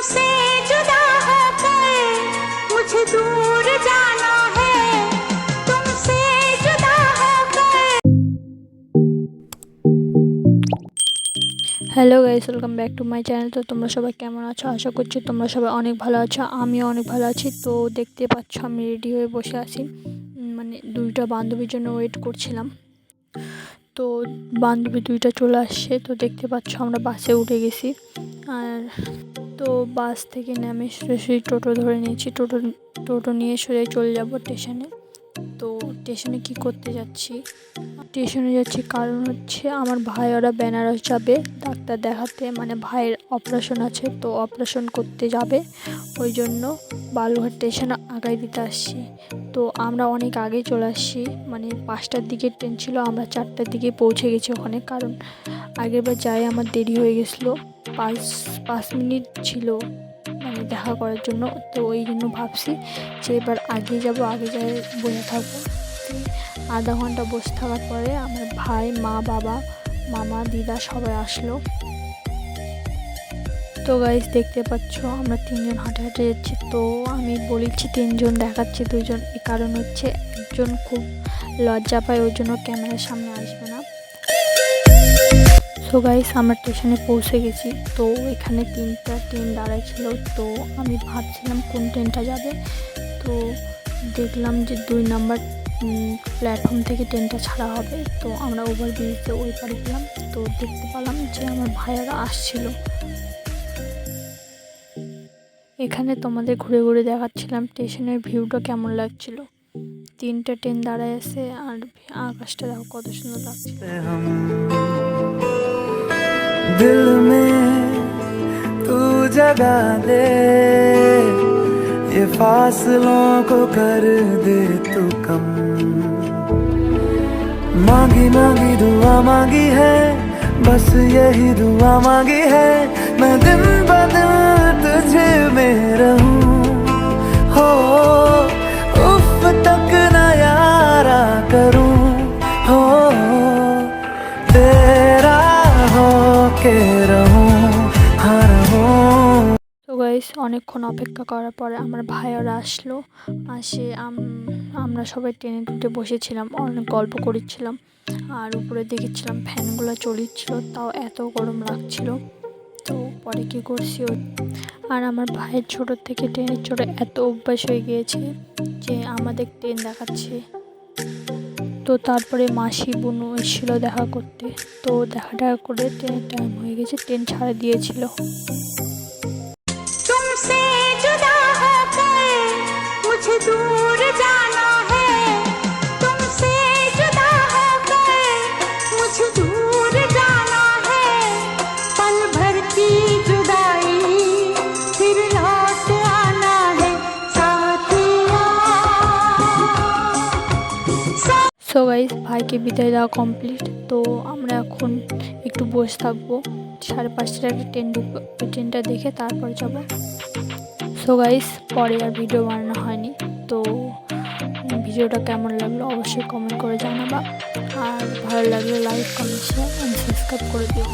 तुमसे जुदा होकर मुझे दूर जाना है तुमसे जुदा होकर hello guys welcome back to my channel তো তোমরা সবাই কেমন আছো আশা করছি তোমরা সবাই অনেক ভালো আছো আমিও অনেক ভালো আছি তো দেখতে পাচ্ছ আমি রেডি হয়ে বসে আছি উম, মানে দুইটা বান্ধবীর জন্য ওয়েট করছিলাম তো বান্ধবী দুইটা চলে আসছে তো দেখতে পাচ্ছ আমরা বাসে উঠে গেছি আর তো বাস থেকে নামে সেই টোটো ধরে নিয়েছি। টোটো টোটো নিয়ে সরে চলে যাব স্টেশনে তো স্টেশনে কি করতে যাচ্ছি? স্টেশনে যাচ্ছি কারণ হচ্ছে আমার ভাই ওরা বেনারস যাবে, ডাক্তার দেখাতে মানে ভাইয়ের অপারেশন আছে তো অপারেশন করতে যাবে। ওই জন্য বালুঘাট স্টেশনে আগাই দিতে আসছি। তো আমরা অনেক আগে চলে আসছি মানে পাঁচটার দিকে ট্রেন ছিল, আমরা চারটার দিকে পৌঁছে গেছি ওখানে। কারণ আগেরবার যাই আমার দেরি হয়ে গেছিল, পাঁচ পাঁচ মিনিট ছিল মানে দেখা করার জন্য। তো ওই জন্য ভাবছি যে এবার আগে যাব, আগে যাই বসে থাকব। আধা ঘণ্টা বসে থাকার পরে আমার ভাই, মা, বাবা, মামা, দিদা সবাই আসলো। তো গাইজ দেখতে পাচ্ছ আমরা তিনজন হাঁটে হাঁটে যাচ্ছি। তো আমি বলেছি তিনজন দেখাচ্ছি, দুজন এই কারণ হচ্ছে একজন খুব লজ্জা পায় ওই জন্য ক্যামেরার সামনে আসবে না। তো গাইস আমরা স্টেশনে পৌঁছে গেছি। তো এখানে তিনটা ট্রেন দাঁড়ায় ছিল তো আমি ভাবছিলাম কোন ট্রেনটা যাবে। তো দেখলাম যে দুই নাম্বার প্ল্যাটফর্ম থেকে ট্রেনটা ছাড়া হবে। তো আমরা ওভার ব্রিজে ওই পারে গেলাম। তো দেখতে পেলাম যে আমার ভাইয়ারা আসছিল। এখানে তোমাদের ঘুরে ঘুরে দেখাচ্ছিলাম। স্টেশনের ভিউটা কেমন লাগছিল? তিনটা ট্রেন দাঁড়ায় আছে আর আকাশটা দেখো কত সুন্দর লাগছে। দিল মে তু দে। ये फासलों को कर दे तू कम। मांगी मांगी, दुआ मांगी है, बस यही दुआ मांगी है। मैं दिन ब दिन तुझे में रहूँ। हो, उफ तक न यारा करूँ। हो, तेरा हो के रहूँ, हर তো গাইস অনেকক্ষণ অপেক্ষা করার পরে আমার ভাইয়ারা আসলো। আসে আমরা সবাই ট্রেনে উঠে বসেছিলাম, অনেক গল্প করেছিলাম আর উপরে দেখেছিলাম ফ্যানগুলো চলিচ্ছিল তাও এত গরম লাগছিল। তো পরে কী করছি আর আমার ভাইয়ের ছোটোর থেকে ট্রেনের চড়ে এত অভ্যাস হয়ে গিয়েছে যে আমাদের ট্রেন দেখাচ্ছে। তো তারপরে মাসি, বুনু এসেছিল দেখা করতে। তো দেখা দেখা করে ট্রেনের টাইম হয়ে গেছে ট্রেন ছাড়া দিয়েছিল। সো গাইজ ভাইকে বিদায় দেওয়া কমপ্লিট তো আমরা এখন একটু বসে থাকব। সাড়ে পাঁচটার একটা ট্রেন ঢুকবো ট্রেনটা দেখে তারপর যাব। সো গাইজ পরে আর ভিডিও বানানো হয়নি। তো ভিডিওটা কেমন লাগল অবশ্যই কমেন্ট করে জানাবা। আর ভালো লাগলে লাইক কমেন্ট শেয়ার সাবস্ক্রাইব করে দিও।